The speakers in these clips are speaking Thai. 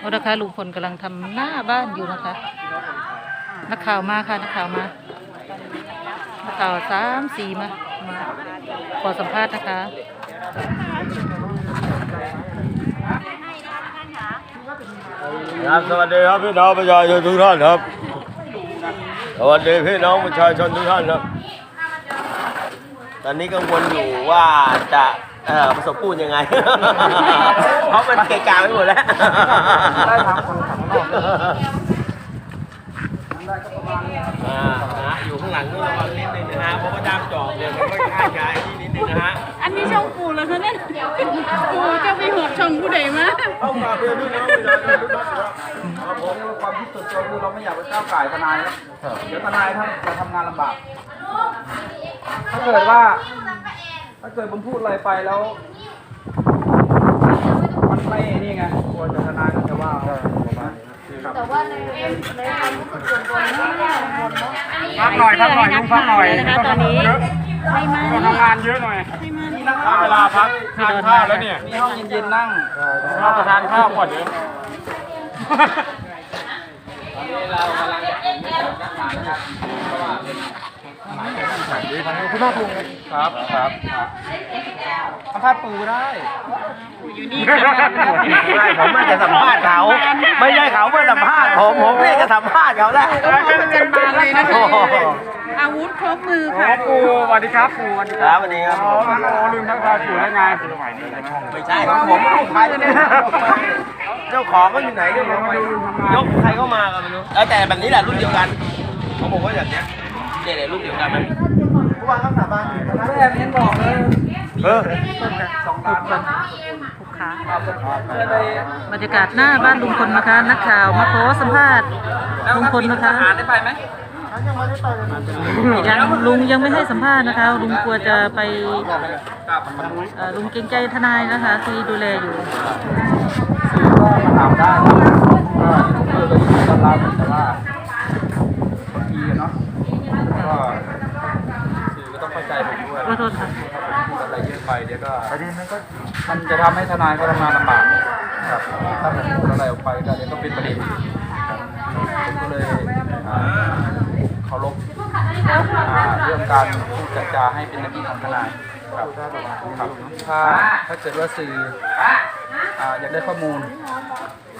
โอ้นะคะลุงพลกำลังทำหน้าบ้านอยู่นะคะ นักข่าวมาค่ะ นักข่าวมานักข่าวสามสี่มามาขอสัมภาษณ์นะคะครับสวัสดีครับพี่น้องประชาชนทุกท่านครับ สวัสดีพี่น้องประชาชนทุกท่านครับ ตอนนี้กังวลอยู่ว่าจะ เอ่อประสบปูนยังไง เพราะมันเกะกะไปหมดแล้วได้ทางคนขังนอกอ่านะฮะอยู่ข้างหลังนู่นระวังนิดนึงนะฮะเพราะว่าด้ามจอบเนี่ยมันก็ค่าย้ายที่นิดนึงนะฮะอันนี้ช่องปู่แล้วคะเนี่ยปู่จะไปหัวช่องผู้ใดมาเข้ามาเพื่อนพี่น้องประชาชนทุกท่านครับผมความคิดส่วนตัวคือเราไม่อยากไปก้าวไก่ทนายนะเดี๋ยวทนายท่านจะทำงานลำบาก ถ้าเกิดว่า ถ้าเกิดผมพูดอะไรไปแล้ว มันไม่นี่ไงกลัวจะทนายก็จะว่าเอาประมาณนี้ครับแต่ว่าในในความรู้สึกส่วนตัวไม่ได้กังวลเนาะพักหน่อยพักหน่อยลุงพักหน่อยนะคะตอนนี้ไม่มาทำงานเยอะหน่อยไม่มาเวลาพักทานข้าวแล้วเนี่ยมีห้องเย็นๆนั่งรับประทานข้าวก่อนเดี๋ยวคุณพ่อปรุงครับครับสัมภาษณ์ปูได้อยู่นี่ไม่ผมไม่จะสัมภาษณ์เขา ไม่ใช่เขามาสัมภาษณ์ผมผมเนี่ยจะสัมภาษณ์เขาแล้วกันมาเลยนะคะโอ้โหอาวุธครบมือโอ้ค่ะ ปูสวัสดีครับปูสวัสดีครับวันนี้ครับอ๋อโอ้ลืมทักทายปูได้ไงไม่ใช่ของผมลูกใครเจ้าของก็อยู่ไหนก็ไม่รู้ยกใครเข้ามาก็ไม่รู้แล้วแต่แบบนี้แหละรุ่นเดียวกันของผมก็อย่างเนี้ยเนี่ยเนี่ยรุ่นเดียวกันมันผู้ ว่าครับสาบานแม่เน้นบอกเลยเออสองล้านคนลูกค้าเพื่อได้บรรยากาศหน้าบ้านลุงพลนะคะ นักข่าวมาขอสัมภาษณ์ลุงพลนะคะทหารได้ไปไหมยังลุงยังไม่ให้สัมภาษณ์นะคะ ลุงกลัวจะไปครับเอ่อลุงเกรงใจทนายนะคะที่ดูแลอยู่สื่อก็มาถามได้ครับก็ยูทูบเบอร์ก็ยินดีต้อนรับแต่ว่าบางทีอะเนาะก็สื่อก็ต้องเข้าใจผมด้วย ขอโทษค่ะ พูดอะไร เยอะไปเดี๋ยวก็มันจะทำให้ทนายเขาทำงานลำบากครับถ้าผมพูดอะไรออกไปก็เดี๋ยวก็เป็นประเด็นครับผมก็เลยอ่าเคารพอ่าเรื่องการพูดจาจาให้เป็นหน้าที่ของทนายครับครับถ้าถ้าเกิดว่าสื่ออ่าอยากได้ข้อมูล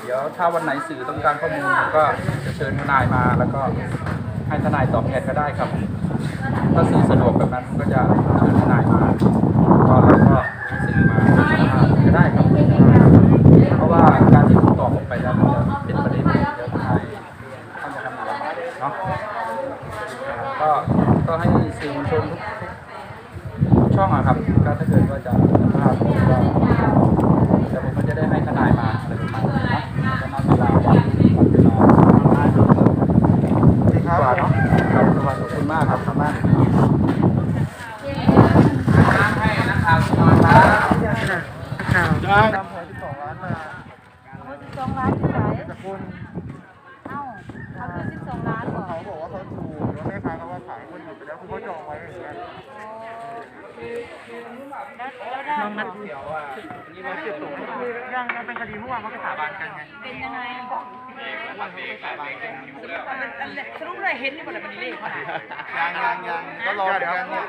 เดี๋ยวถ้าวันไหนสื่อต้องการข้อมูลผมก็จะเชิญทนายมาแล้วก็ให้ทนายตอบแทนก็ได้ครับ ถ้าสื่อสะดวกแบบนั้นผมก็จะเชิญทนายมาก็เร เนาะก็ก็ให้สื่อมวลชนทุกทุกช่องอะครับก็ถ้าเกิดว่าจะสัมภาษณ์ผมก็เดี๋ยวผมก็จะได้ให้ทนายมาอะไรประมาณนี้เนาะจะนัดเวลาวันวันเวลาครับเนาะครับขอบคุณมากครับขอบคุณมากให้นะครับมาครับ ข่าว ทำหวย12ล้านมา สิบสองล้านที่ไหน จากคน เอ้า เขาคือสิบสองล้านเหรอเขาบอกว่าเขาถูกแล้วแม่ค้าเขาว่าขายคนอยู่ไปแล้วคือเขาจองไว้อย่างเงี้ยน้องนัดเดี๋ยวอะนี่มันเจ็บตรงยังยังเป็นคดีเมื่อวานเขาไปสาบานกันไงเป็นยังไงวันเขาไปสาบานกันแล้วรุปเลยเห็นนี่หมดเลยมันเลขเท่าไรยังยังยังก็รอเหมือนกันเนี่ย